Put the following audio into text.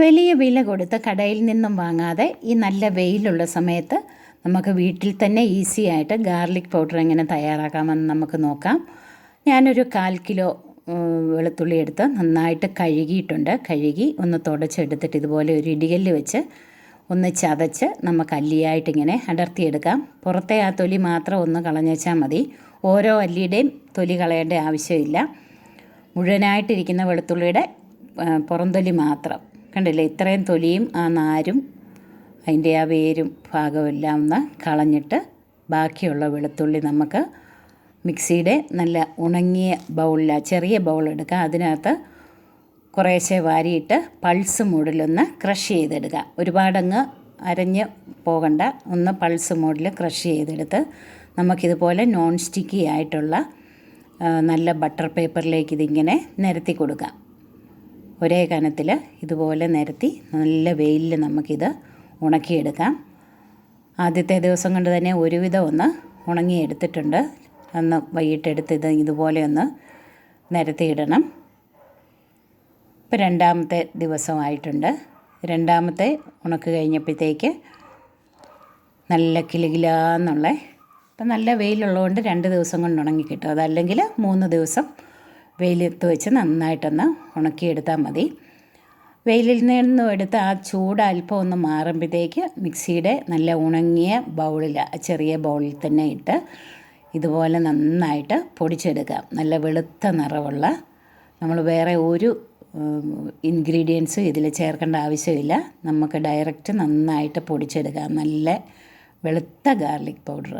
വലിയ വില കൊടുത്ത് കടയിൽ നിന്നും വാങ്ങാതെ ഈ നല്ല വെയിലുള്ള സമയത്ത് നമുക്ക് വീട്ടിൽ തന്നെ ഈസി ആയിട്ട് ഗാർലിക് പൗഡർ എങ്ങനെ തയ്യാറാക്കാമെന്ന് നമുക്ക് നോക്കാം. ഞാനൊരു കാൽ കിലോ വെളുത്തുള്ളി എടുത്ത് നന്നായിട്ട് കഴുകിയിട്ടുണ്ട്. കഴുകി ഒന്ന് തുടച്ചെടുത്തിട്ട് ഇതുപോലെ ഒരു ഇടികല്ല് വെച്ച് ഒന്ന് ചതച്ച് നമുക്ക് അല്ലിയായിട്ടിങ്ങനെ അടർത്തിയെടുക്കാം. പുറത്തെ ആ തൊലി മാത്രം ഒന്ന് കളഞ്ഞേച്ചാൽ മതി. ഓരോ അല്ലിയുടെയും തൊലി കളയേണ്ട ആവശ്യമില്ല. മുഴുവനായിട്ടിരിക്കുന്ന വെളുത്തുള്ളിയുടെ പുറംതൊലി മാത്രം. കണ്ടില്ലേ? ഇത്രയും തൊലിയും ആ നാരും അതിന്റെ ആ വേരും ഭാഗമെല്ലാം ഒന്ന് കളഞ്ഞിട്ട് ബാക്കിയുള്ള വെളുത്തുള്ളി നമുക്ക് മിക്സിയുടെ നല്ല ഉണങ്ങിയ ബൗളിൽ ചെറിയ ബൗൾ എടുക്കുക അതിനകത്ത് കുറേശ്ശെ വാരിയിട്ട് പൾസ് മൂടിലൊന്ന് ക്രഷ് ചെയ്തെടുക്കുക. ഒരുപാടങ്ങ് അരഞ്ഞ് പോകണ്ട ഒന്ന് പൾസ് മൂടിൽ ക്രഷ് ചെയ്തെടുത്ത് നമുക്കിതുപോലെ നോൺ സ്റ്റിക്കി ആയിട്ടുള്ള നല്ല ബട്ടർ പേപ്പറിലേക്ക് ഇതിങ്ങനെ നിരത്തി കൊടുക്കാം. ഒരേ കനത്തിൽ ഇതുപോലെ നിരത്തി നല്ല വെയിലിൽ നമുക്കിത് ഉണക്കിയെടുക്കാം. ആദ്യത്തെ ദിവസം കൊണ്ട് തന്നെ ഒരുവിധം ഒന്ന് ഉണങ്ങിയെടുത്തിട്ടുണ്ട്. അന്ന് വൈകിട്ടെടുത്ത് ഇത് ഇതുപോലെ ഒന്ന് നിരത്തിയിടണം. ഇപ്പോൾ രണ്ടാമത്തെ ദിവസമായിട്ടുണ്ട്. രണ്ടാമത്തെ ഉണക്ക് കഴിഞ്ഞപ്പോഴത്തേക്ക് നല്ല കിലുകിലാന്നുള്ള ഇപ്പം നല്ല വെയിലുള്ളതുകൊണ്ട് രണ്ട് ദിവസം കൊണ്ട് ഉണങ്ങി കിട്ടും. അതല്ലെങ്കിൽ മൂന്ന് ദിവസം വെയിലത്ത് വെച്ച് നന്നായിട്ടൊന്ന് ഉണക്കിയെടുത്താൽ മതി. വെയിലിൽ നിന്നും എടുത്ത് ആ ചൂട് അല്പം ഒന്ന് മാറുമ്പോഴത്തേക്ക് മിക്സിയുടെ നല്ല ഉണങ്ങിയ ബൗളിൽ ചെറിയ ബൗളിൽ തന്നെ ഇട്ട് ഇതുപോലെ നന്നായിട്ട് പൊടിച്ചെടുക്കാം നല്ല വെളുത്ത നിറവുള്ള നമ്മൾ വേറെ ഒരു ഇൻഗ്രീഡിയൻസും ഇതിൽ ചേർക്കേണ്ട ആവശ്യമില്ല. നമുക്ക് ഡയറക്റ്റ് നന്നായിട്ട് പൊടിച്ചെടുക്കാം നല്ല വെളുത്ത ഗാർലിക് പൗഡർ